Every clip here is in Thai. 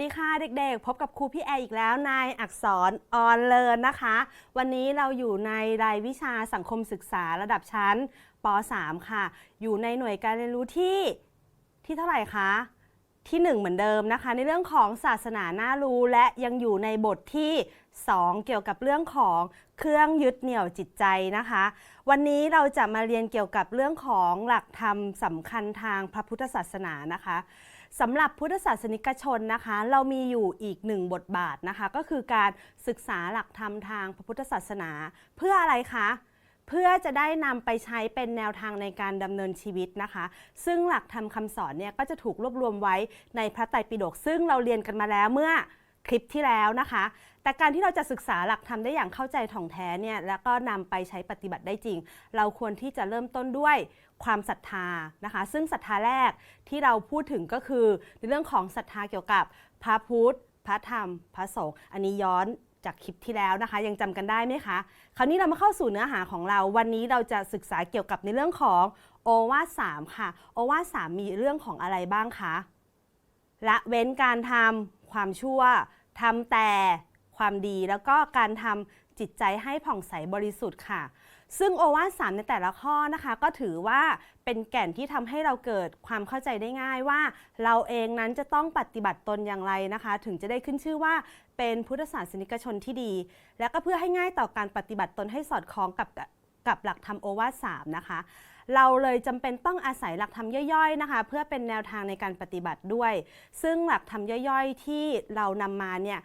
วัสดีค่ะเด็กๆ พบกับครูพี่แอร์อีกแล้วในอักษรออนเลินนะคะ วันนี้เราอยู่ในรายวิชาสังคมศึกษาระดับชั้นป .3 ค่ะ อยู่ในหน่วยการเรียนรู้ที่ที่เท่าไหร่คะที่ 1 เหมือนเดิมนะคะ ในเรื่องของศาสนาน่ารู้และยังอยู่ในบทที่ 2 เกี่ยวกับเรื่องของเครื่องยึดเหนี่ยวจิตใจนะคะ วันนี้เราจะมาเรียนเกี่ยวกับเรื่องของหลักธรรมสำคัญทางพระพุทธศาสนานะคะ สำหรับพุทธศาสนิกชนนะคะ เรามีอยู่อีกหนึ่งบทบาทนะคะ ก็คือการศึกษาหลักธรรมทางพระพุทธศาสนา เพื่ออะไรคะเพื่อจะได้นำไปใช้เป็นแนวทางในการดำเนินชีวิตนะคะ ซึ่งหลักธรรมคำสอนเนี่ยก็จะถูกรวบรวมไว้ในพระไตรปิฎกซึ่งเราเรียนกันมาแล้วเมื่อคลิปที่แล้วนะคะ แต่การที่เราจะศึกษาหลักธรรมได้อย่างเข้าใจถ่องแท้เนี่ยแล้วก็นำไปใช้ปฏิบัติได้จริง เราควรที่จะเริ่มต้นด้วย ความศรัทธานะคะ ซึ่งศรัทธาแรกที่เราพูดถึงก็คือในเรื่องของศรัทธาเกี่ยวกับพระพุทธ พระธรรม พระสงฆ์อันนี้ย้อนจากคลิปที่แล้วนะคะ ยังจำกันได้ไหมคะ คราวนี้เรามาเข้าสู่เนื้อหาของเรา วันนี้เราจะศึกษาเกี่ยวกับในเรื่องของโอวาทสามค่ะ โอวาทสามมีเรื่องของอะไรบ้างคะละเว้นการทำความชั่วทำแต่ความดีแล้วก็การทำจิตใจให้ผ่องใสบริสุทธิ์ค่ะ ซึ่งโอวาทสามในแต่ละข้อนะคะก็ถือว่าเป็นแก่นที่ทำให้เราเกิดความเข้าใจได้ง่ายว่า เราเองนั้นจะต้องปฏิบัติตนอย่างไรนะคะ ถึงจะได้ขึ้นชื่อว่าเป็นพุทธศาสนิกชนที่ดี และก็เพื่อให้ง่ายต่อการปฏิบัติตนให้สอดคล้องกับกับหลักธรรมโอวาทสามนะคะ เราเลยจำเป็นต้องอาศัยหลักธรรมย่อยๆนะคะ เพื่อเป็นแนวทางในการปฏิบัติด้วย ซึ่งหลักธรรมย่อยๆ ที่เรานำมาเนี่ย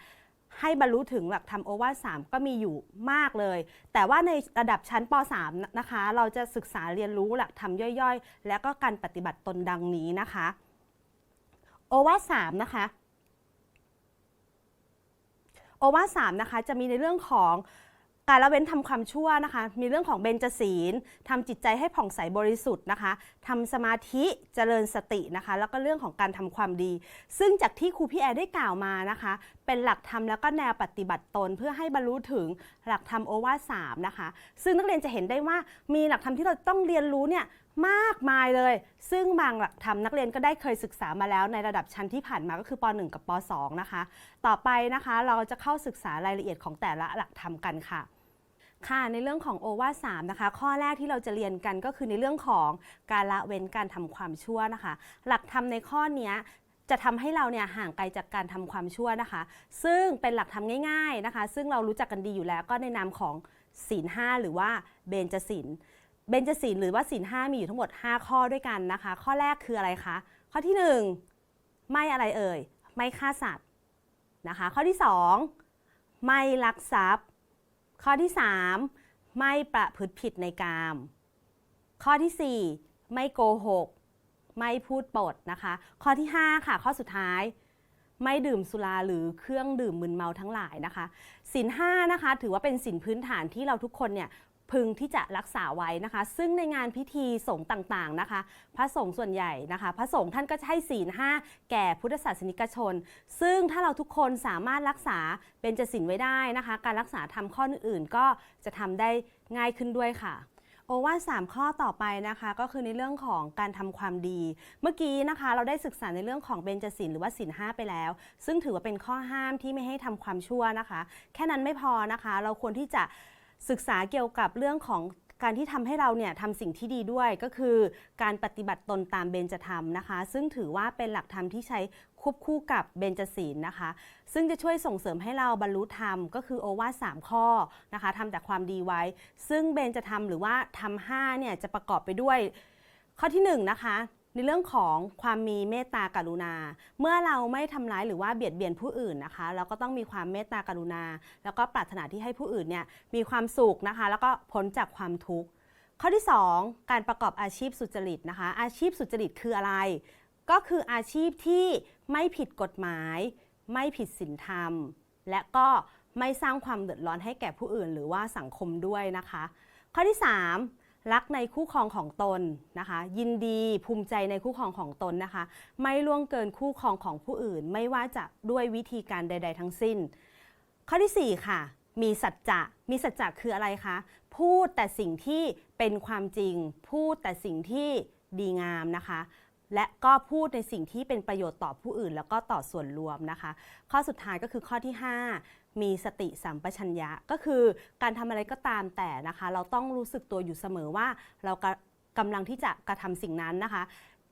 ให้บรรลุถึงหลักธรรมโอวาทสามก็มีอยู่มากเลย แต่ว่าในระดับชั้นป .3 นะคะ เราจะศึกษาเรียนรู้หลักธรรมย่อยๆ และก็การปฏิบัติตนดังนี้นะคะ โอวาทสามนะคะ โอวาทสามนะคะจะมีในเรื่องของ การละเว้นทำความชั่วนะคะ มีเรื่องของเบญจศีลทำจิตใจให้ผ่องใสบริสุทธิ์นะคะทำสมาธิเจริญสตินะคะ แล้วก็เรื่องของการทำความดี ซึ่งจากที่ครูพี่แอร์ได้กล่าวมานะคะ เป็นหลักธรรมแล้วก็แนวปฏิบัติตน เพื่อให้บรรลุถึงหลักธรรมโอวาทสามนะคะ ซึ่งนักเรียนจะเห็นได้ว่ามีหลักธรรมที่เราต้องเรียนรู้เนี่ยมากมายเลย ซึ่งบางหลักธรรมนักเรียนก็ได้เคยศึกษามาแล้วในระดับชั้นที่ผ่านมาก็คือป .1 กับป .2 นะคะ ต่อไปนะคะเราจะเข้าศึกษารายละเอียดของแต่ละหลักธรรมกันค่ะ ค่ะในเรื่องของโอวาสามนะคะข้อแรกที่เราจะเรียนกันก็คือในเรื่องของการละเว้นการทำความชั่วนะคะ หลักธรรมในข้อนี้จะทำให้เราเนี่ยห่างไกลจากการทำความชั่วนะคะ ซึ่งเป็นหลักธรรมง่าย ๆนะคะ ซึ่งเรารู้จักกันดีอยู่แล้วก็ในนามของศีลห้าหรือว่าเบญจศีลเบญจศีลหรือว่าศีลห้ามีอยู่ทั้งหมด 5 ข้อด้วยกันนะคะ ข้อแรกคืออะไรคะข้อที่ 1 ไม่อะไรเอ่ย ไม่ฆ่าสัตว์นะคะ ข้อที่ 2 ไม่ลักทรัพย์ ข้อที่ 3 ไม่ประพฤติผิดในกาม ข้อที่ 4 ไม่โกหก ไม่พูดปดนะคะ ข้อที่ 5 ค่ะ ข้อสุดท้ายไม่ดื่มสุราหรือเครื่องดื่มมึนเมาทั้งหลายนะคะสินห้านะคะ ถือว่าเป็นสินพื้นฐานที่เราทุกคนเนี่ย พึงที่จะรักษาไว้นะคะ ซึ่งในงานพิธีสงฆ์ต่างๆนะคะ พระสงฆ์ส่วนใหญ่นะคะ พระสงฆ์ท่านก็จะให้ศีลห้าแก่พุทธศาสนิกชน ซึ่งถ้าเราทุกคนสามารถรักษาเป็นจศีลไว้ได้นะคะ การรักษาทำข้ออื่นๆ ก็จะทำได้ง่ายขึ้นด้วยค่ะโอวาทสามข้อต่อไปนะคะก็คือในเรื่องของการทำความดี เมื่อกี้นะคะเราได้ศึกษาในเรื่องของเบญจศีลหรือว่าศีลห้าไปแล้ว ซึ่งถือว่าเป็นข้อห้ามที่ไม่ให้ทำความชั่วนะคะ แค่นั้นไม่พอนะคะ เราควรที่จะ ศึกษาเกี่ยวกับเรื่องของการที่ทำให้เราเนี่ยทำสิ่งที่ดีด้วยก็คือการปฏิบัติตนตามเบญจธรรมนะคะ ซึ่งถือว่าเป็นหลักธรรมที่ใช้ควบคู่กับเบญจศีลนะคะ ซึ่งจะช่วยส่งเสริมให้เราบรรลุธรรม ก็คือโอวาทสามข้อนะคะทำแต่ความดีไว้ ซึ่งเบญจธรรมหรือว่าธรรมห้าเนี่ยจะประกอบไปด้วย ข้อที่หนึ่งนะคะ ในเรื่องของความมีเมตตากรุณา เมื่อเราไม่ทำร้ายหรือว่าเบียดเบียนผู้อื่นนะคะ เราก็ต้องมีความเมตตากรุณา แล้วก็ปรารถนาที่ให้ผู้อื่นเนี่ยมีความสุขนะคะ แล้วก็พ้นจากความทุกข์ข้อที่ 2 การประกอบอาชีพสุจริตนะคะ อาชีพสุจริตคืออะไร ก็คืออาชีพที่ไม่ผิดกฎหมาย ไม่ผิดศีลธรรม และก็ไม่สร้างความเดือดร้อนให้แก่ผู้อื่น หรือว่าสังคมด้วยนะคะ ข้อที่ 3 รักในคู่ครองของตนนะคะ ยินดีภูมิใจในคู่ครองของตนนะคะ ไม่ล่วงเกินคู่ครองของผู้อื่น ไม่ว่าจะด้วยวิธีการใด ๆ ทั้งสิ้น ข้อที่ 4 ค่ะ มีสัจจะมีสัจจะคืออะไรคะพูดแต่สิ่งที่เป็นความจริง พูดแต่สิ่งที่ดีงามนะคะ และก็พูดในสิ่งที่เป็นประโยชน์ต่อผู้อื่น แล้วก็ต่อส่วนรวมนะคะ ข้อสุดท้ายก็คือข้อที่ 5 มีสติสัมปชัญญะ ก็คือการทำอะไรก็ตามแต่นะคะ เราต้องรู้สึกตัวอยู่เสมอว่าเรากำกำลังที่จะกระทำสิ่งนั้นนะคะ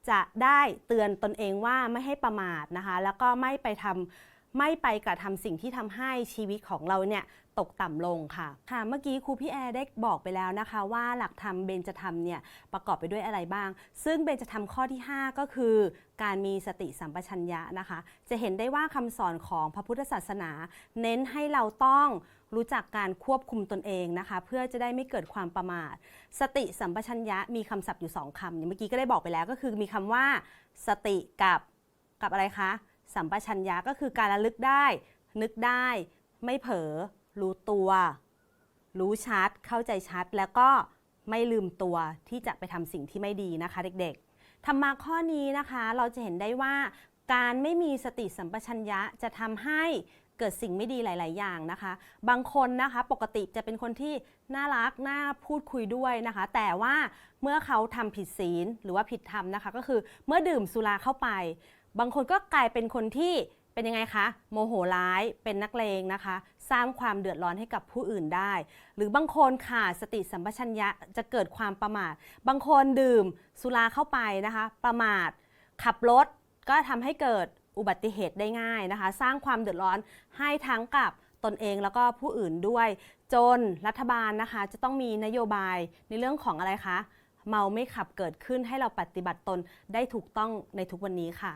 จะได้เตือนตนเองว่าไม่ให้ประมาทนะคะ แล้วก็ไม่ไปทำ ไม่ไปกระทำสิ่งที่ทำให้ชีวิตของเราเนี่ยตกต่ำลงค่ะ ค่ะ เมื่อกี้ครูพี่แอร์ได้บอกไปแล้วนะคะ ว่าหลักธรรมเบญจธรรมเนี่ยประกอบไปด้วยอะไรบ้าง ซึ่งเบญจธรรมข้อที่ 5 ก็คือ การมีสติสัมปชัญญะนะคะ จะเห็นได้ว่าคำสอนของพระพุทธศาสนา เน้นให้เราต้องรู้จักการควบคุมตนเองนะคะ เพื่อจะได้ไม่เกิดความประมาท สติสัมปชัญญะมีคำศัพท์อยู่ 2คำอย่างเมื่อกี้ก็ได้บอกไปแล้วก็คือมีคำว่า สติกับกับอะไรคะ สัมปชัญญะก็คือการระลึกได้ นึกได้ ไม่เผลอรู้ตัว รู้ชัด เข้าใจชัด แล้วก็ไม่ลืมตัวที่จะไปทำสิ่งที่ไม่ดีนะคะ เด็กๆธรรมะข้อนี้นะคะเราจะเห็นได้ว่าการไม่มีสติสัมปชัญญะจะทำให้เกิดสิ่งไม่ดีหลาย ๆ อย่างนะคะ บางคนนะคะปกติจะเป็นคนที่น่ารัก น่าพูดคุยด้วยนะคะ แต่ว่าเมื่อเขาทำผิดศีลหรือว่าผิดธรรมนะคะ ก็คือเมื่อดื่มสุราเข้าไป บางคนก็กลายเป็นคนที่เป็นยังไงคะ โมโหร้ายเป็นนักเลงนะคะ สร้างความเดือดร้อนให้กับผู้อื่นได้ หรือบางคนขาดสติสัมปชัญญะจะเกิดความประมาท บางคนดื่มสุราเข้าไปนะคะ ประมาท ขับรถก็ทำให้เกิดอุบัติเหตุได้ง่ายนะคะ สร้างความเดือดร้อนให้ทั้งกับตนเองแล้วก็ผู้อื่นด้วย จนรัฐบาลนะคะ จะต้องมีนโยบายในเรื่องของอะไรคะ เมาไม่ขับเกิดขึ้นให้เราปฏิบัติตนได้ถูกต้องในทุกวันนี้ค่ะ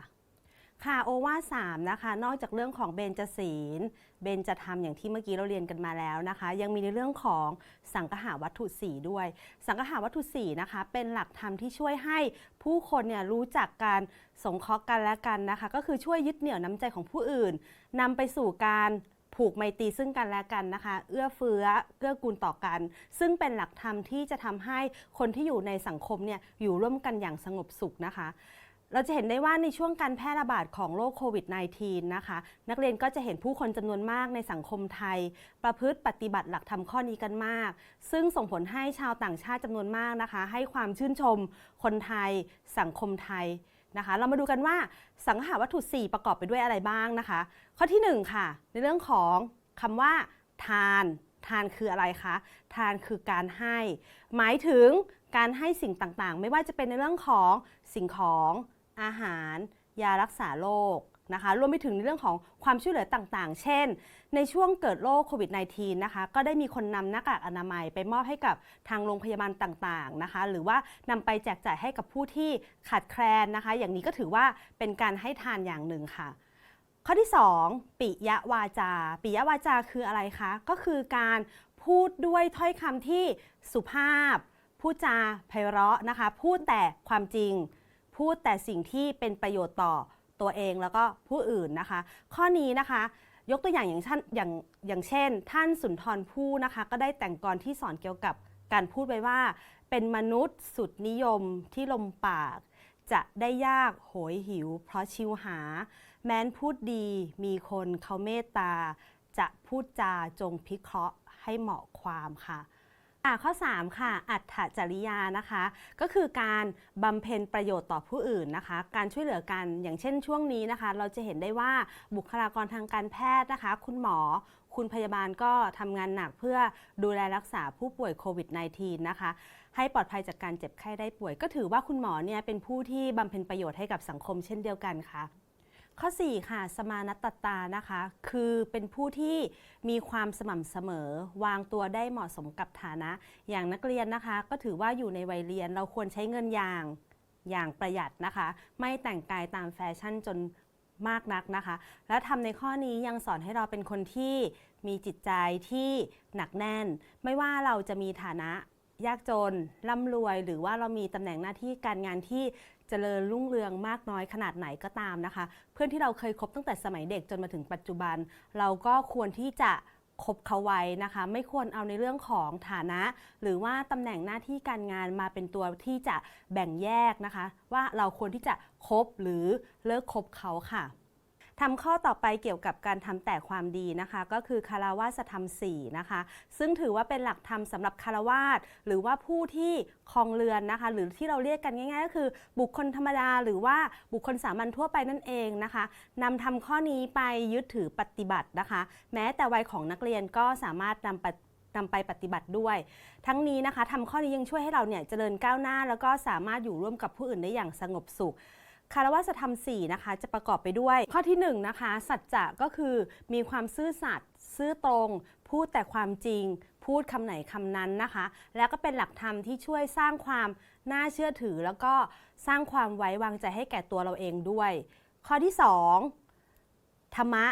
ค่ะโอวาสามนะคะนอกจากเรื่องของเบญจศีล เบญจธรรมอย่างที่เมื่อกี้เราเรียนกันมาแล้วนะคะ ยังมีในเรื่องของสังหาวัตถุสีด้วย สังหาวัตถุสีนะคะเป็นหลักธรรมที่ช่วยให้ผู้คนเนี่ยรู้จักการสงเคราะห์กันและกันนะคะ ก็คือช่วยยึดเหนี่ยวน้ำใจของผู้อื่นนำไปสู่การผูกไมตรีซึ่งกันและกันนะคะ เอื้อเฟื้อเกื้อกูลต่อกัน ซึ่งเป็นหลักธรรมที่จะทำให้คนที่อยู่ในสังคมเนี่ยอยู่ร่วมกันอย่างสงบสุขนะคะ เราจะเห็นได้ว่าในช่วงการแพร่ระบาดของโรคโควิด -19 นะคะ นักเรียนก็จะเห็นผู้คนจำนวนมากในสังคมไทย ประพฤติปฏิบัติหลักธรรมข้อนี้กันมาก ซึ่งส่งผลให้ชาวต่างชาติจำนวนมากนะคะ ให้ความชื่นชม คนไทย สังคมไทยนะคะ เรามาดูกันว่าสังหาวัตถุ 4 ประกอบไปด้วยอะไรบ้างนะคะ ข้อที่ 1 ค่ะ ในเรื่องของคำว่า ทาน ทานคืออะไรคะ ทานคือการให้ หมายถึงการให้สิ่งต่างๆ ไม่ว่าจะเป็นในเรื่องของสิ่งของ อาหาร ยารักษาโรคนะคะรวมไปถึงในเรื่องของความช่วยเหลือต่างๆ เช่น ในช่วงเกิดโรคโควิด -19 นะคะ ก็ได้มีคนนำหน้ากากอนามัยไปมอบให้กับทางโรงพยาบาลต่างๆนะคะ หรือว่านำไปแจกจ่ายให้กับผู้ที่ขาดแคลนนะคะ อย่างนี้ก็ถือว่าเป็นการให้ทานอย่างหนึ่งค่ะ ข้อที่ 2 ปิยวาจา ปิยวาจาคืออะไรคะ ก็คือการพูดด้วยถ้อยคำที่สุภาพ พูดจาไพเราะนะคะ พูดแต่ความจริง พูดแต่สิ่งที่เป็นประโยชน์ต่อตัวเองแล้วก็ผู้อื่นนะคะ ข้อนี้นะคะยกตัวอย่างอย่างเช่นอย่างอย่างเช่น ท่านสุนทรภู่นะคะ ก็ได้แต่งกรที่สอนเกี่ยวกับการพูดไว้ว่า เป็นมนุษย์สุดนิยมที่ลมปาก จะได้ยากโหยหิว เพราะชิวหา แม้นพูดดีมีคนเขาเมตตา จะพูดจาจงพิเคราะห์ให้เหมาะความค่ะ ข้อ 3 ค่ะ อัตถจริยานะคะ ก็คือการบำเพ็ญประโยชน์ต่อผู้อื่นนะคะ การช่วยเหลือกันอย่างเช่นช่วงนี้นะคะ เราจะเห็นได้ว่าบุคลากรทางการแพทย์นะคะ คุณหมอคุณพยาบาลก็ทำงานหนักเพื่อดูแลรักษาผู้ป่วยโควิด -19 นะคะ ให้ปลอดภัยจากการเจ็บไข้ได้ป่วย ก็ถือว่าคุณหมอเนี่ยเป็นผู้ที่บำเพ็ญประโยชน์ให้กับสังคมเช่นเดียวกันค่ะ ข้อ 4 ค่ะ สมานัตตานะคะ คือเป็นผู้ที่มีความสม่ำเสมอ วางตัวได้เหมาะสมกับฐานะ อย่างนักเรียนนะคะ ก็ถือว่าอยู่ในวัยเรียนเราควรใช้เงินอย่างอย่างประหยัดนะคะ ไม่แต่งกายตามแฟชั่นจนมากนักนะคะ และทำในข้อนี้ยังสอนให้เราเป็นคนที่มีจิตใจที่หนักแน่น ไม่ว่าเราจะมีฐานะยากจนร่ำรวย หรือว่าเรามีตำแหน่งหน้าที่การงานที่ เจริญรุ่งเรืองมากน้อยขนาดไหนก็ตามนะคะ เพื่อนที่เราเคยคบตั้งแต่สมัยเด็กจนมาถึงปัจจุบัน เราก็ควรที่จะคบเขาไว้นะคะ ไม่ควรเอาในเรื่องของฐานะ หรือว่าตำแหน่งหน้าที่การงานมาเป็นตัวที่จะแบ่งแยกนะคะ ว่าเราควรที่จะคบหรือเลิกคบเขาค่ะ ทำข้อต่อไปเกี่ยวกับการทำแต่ความดีนะคะ ก็คือคารวาสธรรมสี่นะคะ ซึ่งถือว่าเป็นหลักธรรมสำหรับคารวาสหรือว่าผู้ที่ครองเรือนนะคะ หรือที่เราเรียกกันง่ายๆ ก็คือ บุคคลธรรมดา หรือว่าบุคคลสามัญทั่วไปนั่นเองนะคะนำทำข้อนี้ไปยึดถือปฏิบัตินะคะ แม้แต่วัยของนักเรียนก็สามารถนำปนำไปปฏิบัติด้วย ทั้งนี้นะคะทำข้อนี้ยังช่วยให้เราเนี่ยเจริญก้าวหน้า แล้วก็สามารถอยู่ร่วมกับผู้อื่นได้อย่างสงบสุข คารวะธรรม4นะคะจะประกอบไปด้วยข้อที่1นะคะสัจจะก็คือมีความซื่อสัตย์ซื่อตรง พูดแต่ความจริง พูดคำไหนคำนั้นนะคะ แล้วก็เป็นหลักธรรมที่ช่วยสร้างความน่าเชื่อถือ แล้วก็สร้างความไว้วางใจให้แก่ตัวเราเองด้วย ข้อที่ 2 ธรรมะ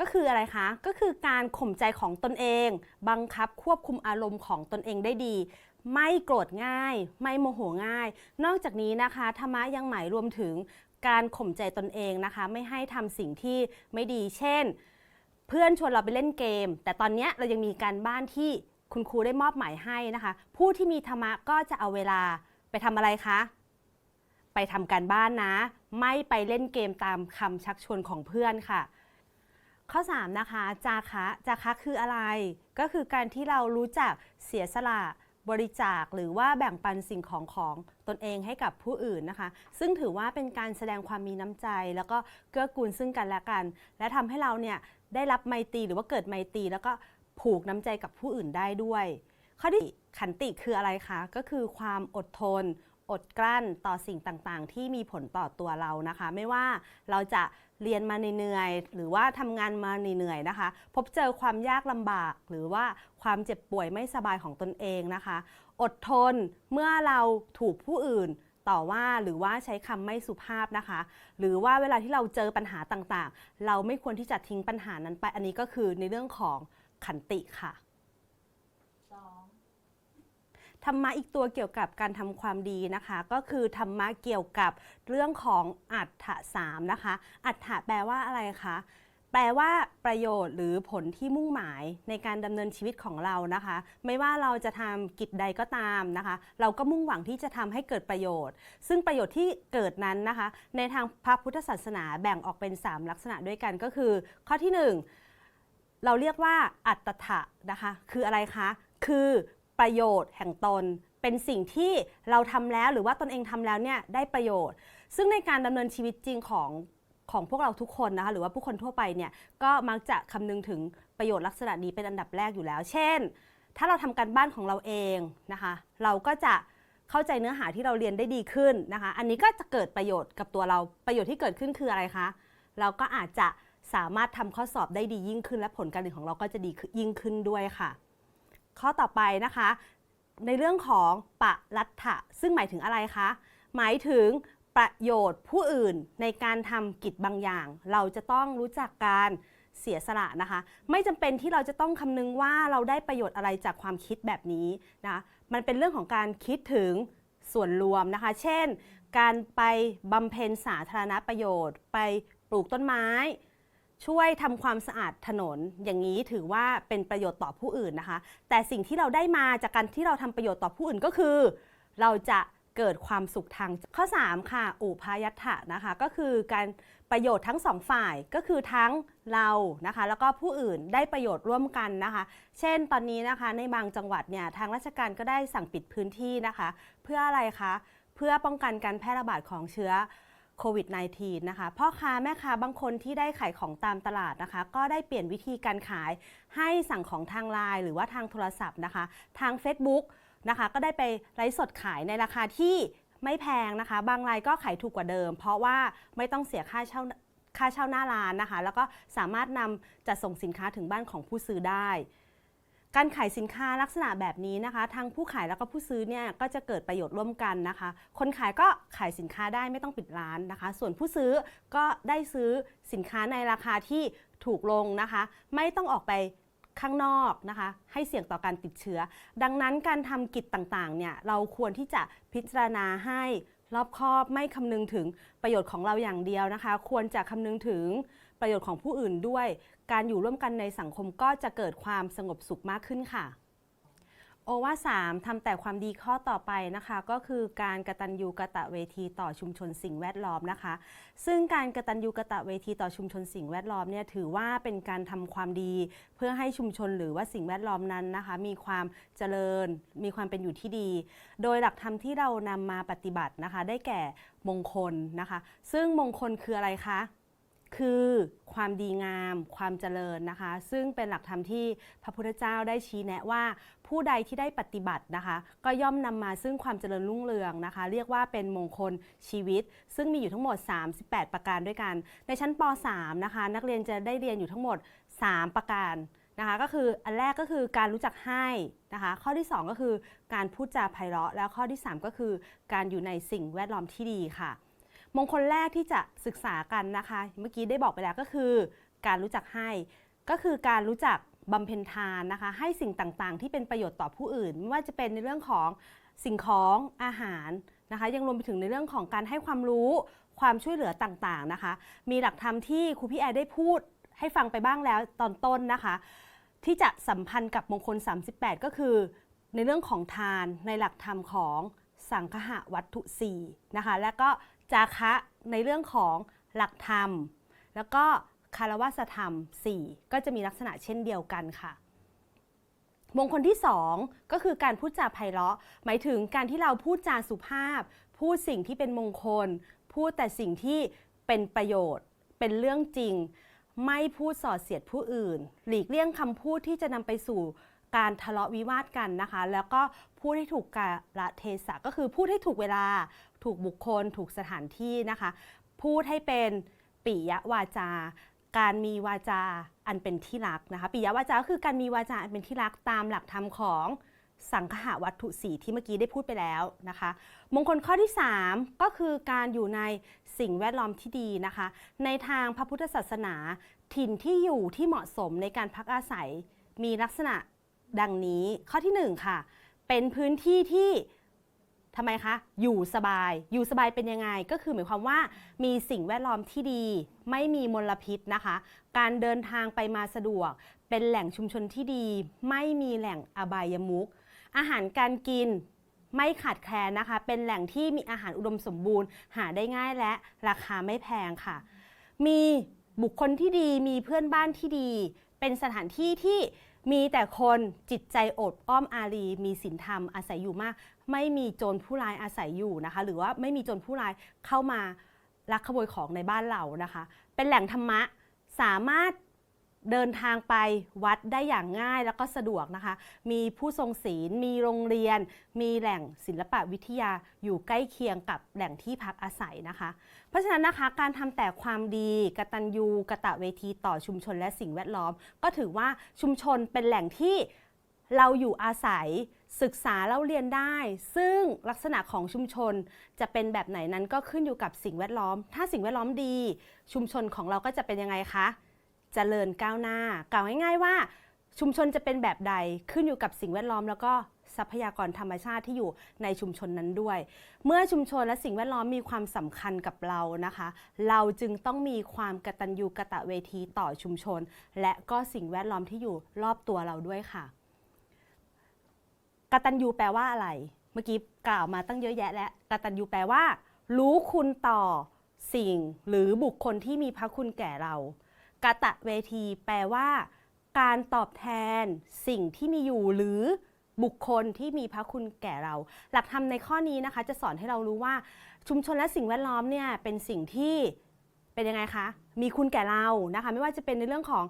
ก็คืออะไรคะ ก็คือการข่มใจของตนเอง บังคับควบคุมอารมณ์ของตนเองได้ดี ไม่โกรธง่าย ไม่โมโหง่าย นอกจากนี้นะคะธรรมะยังหมายรวมถึงการข่มใจตนเองนะคะ ไม่ให้ทำสิ่งที่ไม่ดี เช่น เพื่อนชวนเราไปเล่นเกม แต่ตอนนี้เรายังมีการบ้านที่คุณครูได้มอบหมายให้นะคะ ผู้ที่มีธรรมะก็จะเอาเวลาไปทำอะไรคะ ไปทำการบ้านนะ ไม่ไปเล่นเกมตามคำชักชวนของเพื่อนค่ะ ข้อ 3 นะคะ จาคะ จาคะคืออะไร ก็คือการที่เรารู้จักเสียสละ บริจาคหรือว่าแบ่งปันสิ่งของของตนเองให้กับผู้อื่นนะคะ ซึ่งถือว่าเป็นการแสดงความมีน้ำใจ แล้วก็เกื้อกูลซึ่งกันและกัน และทำให้เราเนี่ยได้รับไมตรีหรือว่าเกิดไมตรีแล้วก็ผูกน้ำใจกับผู้อื่นได้ด้วย ข้อที่ขันติคืออะไรคะ ก็คือความอดทน อดกลั้นต่อสิ่งต่างๆ ที่มีผลต่อตัวเรานะคะ ไม่ว่าเราจะ เรียนมาเหนื่อยหรือว่าทำงานมาเหนื่อยนะคะ พบเจอความยากลำบาก หรือว่าความเจ็บป่วยไม่สบายของตนเองนะคะ อดทนเมื่อเราถูกผู้อื่นต่อว่าหรือว่าใช้คำไม่สุภาพนะคะ หรือว่าเวลาที่เราเจอปัญหาต่างๆ เราไม่ควรที่จะทิ้งปัญหานั้นไป อันนี้ก็คือในเรื่องของขันติค่ะ ธรรมะอีกตัวเกี่ยวกับการทำความดีนะคะ ก็คือธรรมะเกี่ยวกับเรื่องของอัฏฐสามนะคะ อัฏฐะแปลว่าอะไรคะแปลว่าประโยชน์หรือผลที่มุ่งหมายในการดำเนินชีวิตของเรานะคะ ไม่ว่าเราจะทำกิจใดก็ตามนะคะ เราก็มุ่งหวังที่จะทำให้เกิดประโยชน์ ซึ่งประโยชน์ที่เกิดนั้นนะคะ ในทางพระพุทธศาสนาแบ่งออกเป็น 3 ลักษณะด้วยกันก็คือ ข้อที่ 1 เราเรียกว่าอัตถะนะคะ คืออะไรคะ คือ ประโยชน์แห่งตน เป็นสิ่งที่เราทำแล้วหรือว่าตนเองทำแล้วเนี่ยได้ประโยชน์ ซึ่งในการดำเนินชีวิตจริงของของพวกเราทุกคนนะคะหรือว่าผู้คนทั่วไปเนี่ยก็มักจะคำนึงถึงประโยชน์ลักษณะนี้เป็นอันดับแรกอยู่แล้ว เช่น ถ้าเราทำการบ้านของเราเองนะคะ เราก็จะเข้าใจเนื้อหาที่เราเรียนได้ดีขึ้นนะคะ อันนี้ก็จะเกิดประโยชน์กับตัวเราประโยชน์ที่เกิดขึ้นคืออะไรคะเราก็อาจจะสามารถทำข้อสอบได้ดียิ่งขึ้น และผลการเรียนของเราก็จะดียิ่งขึ้นด้วยค่ะ ข้อต่อไปนะคะ ในเรื่องของปะรัตถะซึ่งหมายถึงอะไรคะ หมายถึงประโยชน์ผู้อื่นในการทำกิจบางอย่าง เราจะต้องรู้จักการเสียสละนะคะ ไม่จำเป็นที่เราจะต้องคำนึงว่าเราได้ประโยชน์อะไรจากความคิดแบบนี้นะมันเป็นเรื่องของการคิดถึงส่วนรวมนะคะ เช่น การไปบำเพ็ญสาธารณประโยชน์ ไปปลูกต้นไม้ ช่วยทำความสะอาดถนน อย่างนี้ถือว่าเป็นประโยชน์ต่อผู้อื่นนะคะ แต่สิ่งที่เราได้มาจากการที่เราทำประโยชน์ต่อผู้อื่นก็คือ เราจะเกิดความสุขทางข้อ 3 ค่ะ อุพายัตถะนะคะ ก็คือการประโยชน์ทั้งสองฝ่ายก็คือทั้งเรานะคะ แล้วก็ผู้อื่นได้ประโยชน์ร่วมกันนะคะ เช่นตอนนี้นะคะในบางจังหวัดเนี่ยทางราชการก็ได้สั่งปิดพื้นที่นะคะ เพื่ออะไรคะ เพื่อป้องกันการแพร่ระบาดของเชื้อ โควิด -19 นะคะ พ่อค้าแม่ค้าบางคนที่ได้ขายของตามตลาดนะคะ ก็ได้เปลี่ยนวิธีการขายให้สั่งของทางไลน์หรือว่าทางโทรศัพท์นะคะ ทาง Facebook นะคะ ก็ได้ไปไลฟ์สดขายในราคาที่ไม่แพงนะคะ บางรายก็ขายถูกกว่าเดิม เพราะว่าไม่ต้องเสียค่าเช่าค่าเช่าหน้าร้านนะคะ แล้วก็สามารถนำจัดส่งสินค้าถึงบ้านของผู้ซื้อได้ การขายสินค้าลักษณะแบบนี้นะคะทั้งผู้ขายแล้วก็ผู้ซื้อเนี่ยก็จะเกิดประโยชน์ร่วมกันนะคะ คนขายก็ขายสินค้าได้ไม่ต้องปิดร้านนะคะ ส่วนผู้ซื้อก็ได้ซื้อสินค้าในราคาที่ถูกลงนะคะ ไม่ต้องออกไปข้างนอกนะคะ ให้เสี่ยงต่อการติดเชื้อ ดังนั้นการทำกิจต่างๆเนี่ยเราควรที่จะพิจารณาให้รอบคอบไม่คำนึงถึงประโยชน์ของเราอย่างเดียวนะคะ ควรจะคำนึงถึง ประโยชน์ของผู้อื่นด้วย การอยู่ร่วมกันในสังคมก็จะเกิดความสงบสุขมากขึ้นค่ะ โอวาสามทำแต่ความดีข้อต่อไปนะคะ ก็คือการกระตัญญูกะตะเวทีต่อชุมชนสิ่งแวดล้อมนะคะ ซึ่งการกระตัญญูกะตะเวทีต่อชุมชนสิ่งแวดล้อมเนี่ยถือว่าเป็นการทำความดี เพื่อให้ชุมชนหรือว่าสิ่งแวดล้อมนั้นนะคะ มีความเจริญ มีความเป็นอยู่ที่ดี โดยหลักธรรมที่เรานำมาปฏิบัตินะคะ ได้แก่มงคลนะคะ ซึ่งมงคลคืออะไรคะ คือความดีงามความเจริญนะคะ ซึ่งเป็นหลักธรรมที่พระพุทธเจ้าได้ชี้แนะว่า ผู้ใดที่ได้ปฏิบัตินะคะ ก็ย่อมนำมาซึ่งความเจริญรุ่งเรืองนะคะ เรียกว่าเป็นมงคลชีวิต ซึ่งมีอยู่ทั้งหมด 38 ประการด้วยกัน ในชั้นป .3 นะคะ นักเรียนจะได้เรียนอยู่ทั้งหมด 3 ประการนะคะก็คืออันแรกก็คือการรู้จักให้นะคะ ข้อที่ 2 ก็คือการพูดจาไพเราะ แล้วข้อที่ 3 ก็คือการอยู่ในสิ่งแวดล้อมที่ดีค่ะ มงคลแรกที่จะศึกษากันนะคะ เมื่อกี้ได้บอกไปแล้วก็คือการรู้จักให้ ก็คือการรู้จักบำเพ็ญทานนะคะ ให้สิ่งต่างๆ ที่เป็นประโยชน์ต่อผู้อื่น ไม่ว่าจะเป็นในเรื่องของสิ่งของอาหารนะคะ ยังรวมไปถึงในเรื่องของการให้ความรู้ความช่วยเหลือต่างๆนะคะ มีหลักธรรมที่ครูพี่แอร์ได้พูดให้ฟังไปบ้างแล้วตอนต้นนะคะ ที่จะสัมพันธ์กับมงคล 38 ก็คือ ในเรื่องของทานในหลักธรรมของสังคหะวัตถุ4นะคะ และก็ จาคะในเรื่องของหลักธรรม แล้วก็คารวะธรรม 4 ก็จะมีลักษณะเช่นเดียวกันค่ะ มงคลที่ 2 ก็คือการพูดจาไพเราะ หมายถึงการที่เราพูดจาสุภาพ พูดสิ่งที่เป็นมงคล พูดแต่สิ่งที่เป็นประโยชน์ เป็นเรื่องจริง ไม่พูดส่อเสียดผู้อื่น หลีกเลี่ยงคำพูดที่จะนำไปสู่ การทะเลาะวิวาทกันนะคะ แล้วก็พูดให้ถูกกาลเทศะก็คือพูดให้ถูกเวลา ถูกบุคคล ถูกสถานที่นะคะ พูดให้เป็นปิยวาจา การมีวาจาอันเป็นที่รักนะคะปิยวาจาก็คือการมีวาจาอันเป็นที่รักตามหลักธรรมของสังคหวัตถุสีที่เมื่อกี้ได้พูดไปแล้วนะคะ มงคลข้อที่ 3 ก็คือการอยู่ในสิ่งแวดล้อมที่ดีนะคะ ในทางพระพุทธศาสนา ถิ่นที่อยู่ที่เหมาะสมในการพักอาศัย มีลักษณะ ดังนี้ข้อที่ 1 ค่ะ เป็นพื้นที่ที่ทำไมคะ อยู่สบาย อยู่สบายเป็นยังไง ก็คือหมายความว่ามีสิ่งแวดล้อมที่ดี ไม่มีมลพิษนะคะ การเดินทางไปมาสะดวก เป็นแหล่งชุมชนที่ดี ไม่มีแหล่งอบายมุขอาหารการกินไม่ขาดแคลนนะคะ เป็นแหล่งที่มีอาหารอุดมสมบูรณ์ หาได้ง่ายและราคาไม่แพงค่ะ มีบุคคลที่ดี มีเพื่อนบ้านที่ดี เป็นสถานที่ที่ มีแต่คนจิตใจโอดอ้อมอารี มีศีลธรรมอาศัยอยู่มาก ไม่มีโจรผู้ร้ายอาศัยอยู่นะคะ หรือว่าไม่มีโจรผู้ร้ายเข้ามาลักขโมยของในบ้านเรานะคะ เป็นแหล่งธรรมะสามารถ เดินทางไปวัดได้อย่างง่ายแล้วก็สะดวกนะคะ มีผู้ทรงศีล มีโรงเรียน มีแหล่งศิลปะวิทยาอยู่ใกล้เคียงกับแหล่งที่พักอาศัยนะคะ เพราะฉะนั้นนะคะการทำแต่ความดีกตัญญูกะตะเวทีต่อชุมชนและสิ่งแวดล้อม ก็ถือว่าชุมชนเป็นแหล่งที่เราอยู่อาศัยศึกษาเล่าเรียนได้ ซึ่งลักษณะของชุมชนจะเป็นแบบไหนนั้นก็ขึ้นอยู่กับสิ่งแวดล้อม ถ้าสิ่งแวดล้อมดี ชุมชนของเราก็จะเป็นยังไงคะ เจริญก้าวหน้า กล่าวง่ายๆว่า ชุมชนจะเป็นแบบใดขึ้นอยู่กับสิ่งแวดล้อมแล้วก็ทรัพยากรธรรมชาติที่อยู่ในชุมชนนั้นด้วย เมื่อชุมชนและสิ่งแวดล้อมมีความสำคัญกับเรานะคะ เราจึงต้องมีความกตัญญูกะตะเวทีต่อชุมชน และก็สิ่งแวดล้อมที่อยู่รอบตัวเราด้วยค่ะ กตัญญูแปลว่าอะไร เมื่อกี้กล่าวมาตั้งเยอะแยะแล้วกตัญญูแปลว่า รู้คุณต่อสิ่งหรือบุคคลที่มีพระคุณแก่เรา กตะเวที แปลว่า การตอบแทนสิ่งที่มีอยู่หรือบุคคลที่มีพระคุณแก่เรา หลักธรรมในข้อนี้นะคะ จะสอนให้เรารู้ว่าชุมชนและสิ่งแวดล้อมเนี่ยเป็นสิ่งที่เป็นยังไงคะ มีคุณแก่เรานะคะ ไม่ว่าจะเป็นในเรื่องของ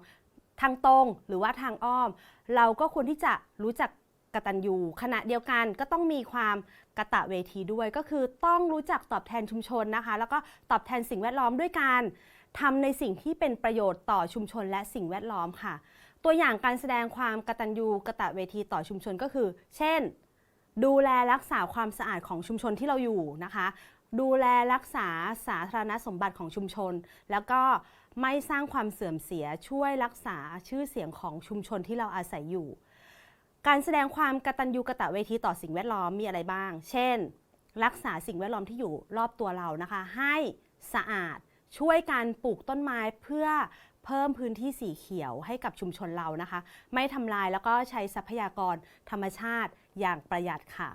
ทางตรงหรือว่าทางอ้อม เราก็ควรที่จะรู้จักกตัญญูขณะเดียวกันก็ต้องมีความกะตะเวทีด้วย ก็คือต้องรู้จักตอบแทนชุมชนนะคะ แล้วก็ตอบแทนสิ่งแวดล้อมด้วยการ ทำในสิ่งที่เป็นประโยชน์ต่อชุมชนและสิ่งแวดล้อมค่ะ ตัวอย่างการแสดงความกตัญญูกะตะเวทีต่อชุมชนก็คือ เช่น ดูแลรักษาความสะอาดของชุมชนที่เราอยู่นะคะ ดูแลรักษาสาธารณสมบัติของชุมชน แล้วก็ไม่สร้างความเสื่อมเสียช่วยรักษาชื่อเสียงของชุมชนที่เราอาศัยอยู่ การแสดงความกตัญญูกะตะเวทีต่อสิ่งแวดล้อมมีอะไรบ้าง เช่น รักษาสิ่งแวดล้อมที่อยู่รอบตัวเรานะคะ ให้สะอาด ช่วยการปลูกต้นไม้เพื่อเพิ่มพื้นที่สีเขียวให้กับชุมชนเรานะคะ ไม่ทำลายแล้วก็ใช้ทรัพยากรธรรมชาติอย่างประหยัดค่ะ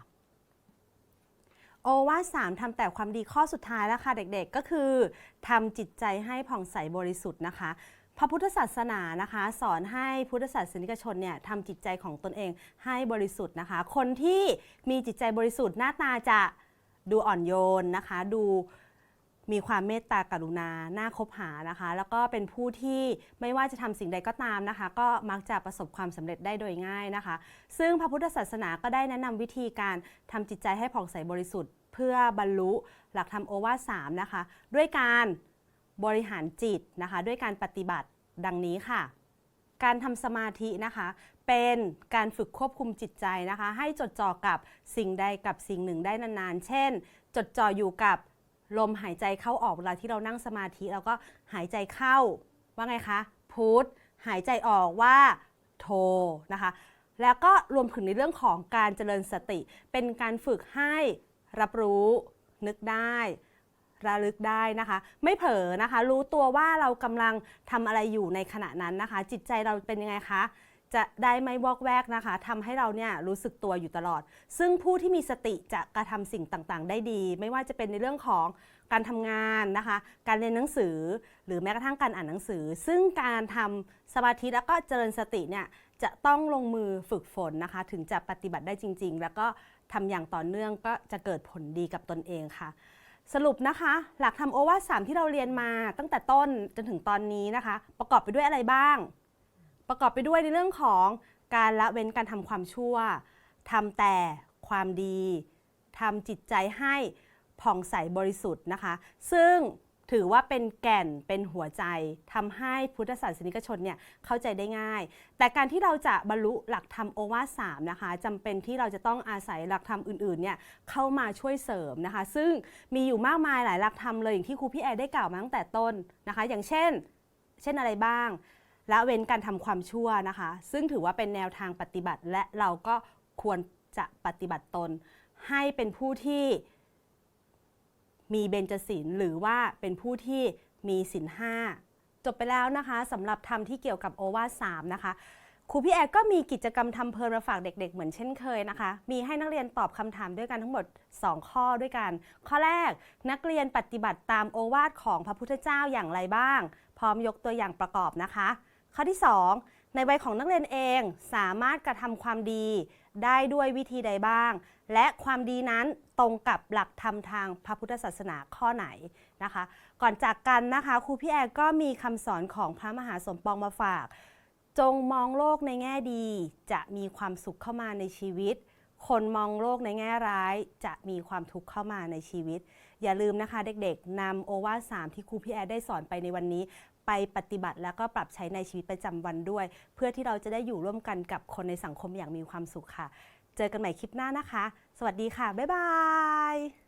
โอวาสามทำแต่ความดีข้อสุดท้ายแล้วค่ะเด็กๆก็คือทำจิตใจให้ผ่องใสบริสุทธิ์นะคะพระพุทธศาสนานะคะ สอนให้พุทธศาสนิกชนเนี่ยทำจิตใจของตนเองให้บริสุทธิ์นะคะ คนที่มีจิตใจบริสุทธิ์หน้าตาจะดูอ่อนโยนนะคะ ดู มีความเมตตากรุณา น่าคบหานะคะ แล้วก็เป็นผู้ที่ไม่ว่าจะทำสิ่งใดก็ตามนะคะ ก็มักจะประสบความสำเร็จได้โดยง่ายนะคะ ซึ่งพระพุทธศาสนาก็ได้แนะนำวิธีการทำจิตใจให้ผ่องใสบริสุทธิ์ เพื่อบรรลุหลักธรรมโอวาทสามนะคะ ด้วยการบริหารจิตนะคะ ด้วยการปฏิบัติดังนี้ค่ะ การทำสมาธินะคะ เป็นการฝึกควบคุมจิตใจนะคะ ให้จดจ่อกับสิ่งใดกับสิ่งหนึ่งได้นานๆ เช่น จดจ่ออยู่กับ ลมหายใจเข้าออกเวลาที่เรานั่งสมาธิแล้วก็หายใจเข้าว่าไงคะพุทหายใจออกว่าโทนะคะ แล้วก็รวมถึงในเรื่องของการเจริญสติ เป็นการฝึกให้รับรู้นึกได้ระลึกได้นะคะ ไม่เผลอนะคะ รู้ตัวว่าเรากำลังทำอะไรอยู่ในขณะนั้นนะคะ จิตใจเราเป็นยังไงคะ จะได้ไม่วอกแวกนะคะทำให้เราเนี่ยรู้สึกตัวอยู่ตลอด ซึ่งผู้ที่มีสติจะกระทำสิ่งต่างๆ ได้ดี ไม่ว่าจะเป็นในเรื่องของการทำงานนะคะ การเรียนหนังสือ หรือแม้กระทั่งการอ่านหนังสือ ซึ่งการทำสมาธิแล้วก็เจริญสติเนี่ยจะต้องลงมือฝึกฝนนะคะ ถึงจะปฏิบัติได้จริง ๆ แล้วก็ทำอย่างต่อเนื่องก็จะเกิดผลดีกับตนเองค่ะสรุปนะคะ หลักธรรมโอวาทสามที่เราเรียนมาตั้งแต่ต้นจนถึงตอนนี้นะคะ ประกอบไปด้วยอะไรบ้าง ประกอบไปด้วยในเรื่องของการละเว้นการทำความชั่วทำแต่ความดีทำจิตใจให้ผ่องใสบริสุทธิ์นะคะ ซึ่งถือว่าเป็นแก่นเป็นหัวใจทำให้พุทธศาสนิกชนเนี่ยเข้าใจได้ง่าย แต่การที่เราจะบรรลุหลักธรรมโอวาทสามนะคะจำเป็นที่เราจะต้องอาศัยหลักธรรมอื่นๆเนี่ยเข้ามาช่วยเสริมนะคะ ซึ่งมีอยู่มากมายหลายหลักธรรมเลยอย่างที่ครูพี่แอร์ได้กล่าวมาตั้งแต่ต้นนะคะ อย่างเช่น เช่นอะไรบ้าง ละเว้นการทำความชั่วนะคะ ซึ่งถือว่าเป็นแนวทางปฏิบัติ และเราก็ควรจะปฏิบัติตน ให้เป็นผู้ที่มีเบญจศีลหรือว่าเป็นผู้ที่มีศีลห้าจบไปแล้วนะคะสำหรับธรรมที่เกี่ยวกับโอวาทสามนะคะครูพี่แอร์ก็มีกิจกรรมทำเพลินมาฝากเด็ก ๆ เหมือนเช่นเคยนะคะ มีให้นักเรียนตอบคำถามด้วยกันทั้งหมด 2 ข้อด้วยกัน ข้อแรกนักเรียนปฏิบัติตามโอวาทของพระพุทธเจ้าอย่างไรบ้าง พร้อมยกตัวอย่างประกอบนะคะ ข้อที่ 2 ในวัยของนักเรียนเองสามารถกระทำความดีได้ด้วยวิธีใดบ้าง และความดีนั้นตรงกับหลักธรรมทางพระพุทธศาสนาข้อไหนนะคะ ก่อนจากกันนะคะครูพี่แอร์ก็มีคำสอนของพระมหาสมปองมาฝาก จงมองโลกในแง่ดี จะมีความสุขเข้ามาในชีวิต คนมองโลกในแง่ร้าย จะมีความทุกข์เข้ามาในชีวิต อย่าลืมนะคะเด็กๆนำโอวาทสามที่ครูพี่แอร์ได้สอนไปในวันนี้ ไปปฏิบัติแล้วก็ปรับใช้ในชีวิตประจำวันด้วย เพื่อที่เราจะได้อยู่ร่วมกันกับคนในสังคมอย่างมีความสุขค่ะ เจอกันใหม่คลิปหน้านะคะ สวัสดีค่ะ บ๊ายบาย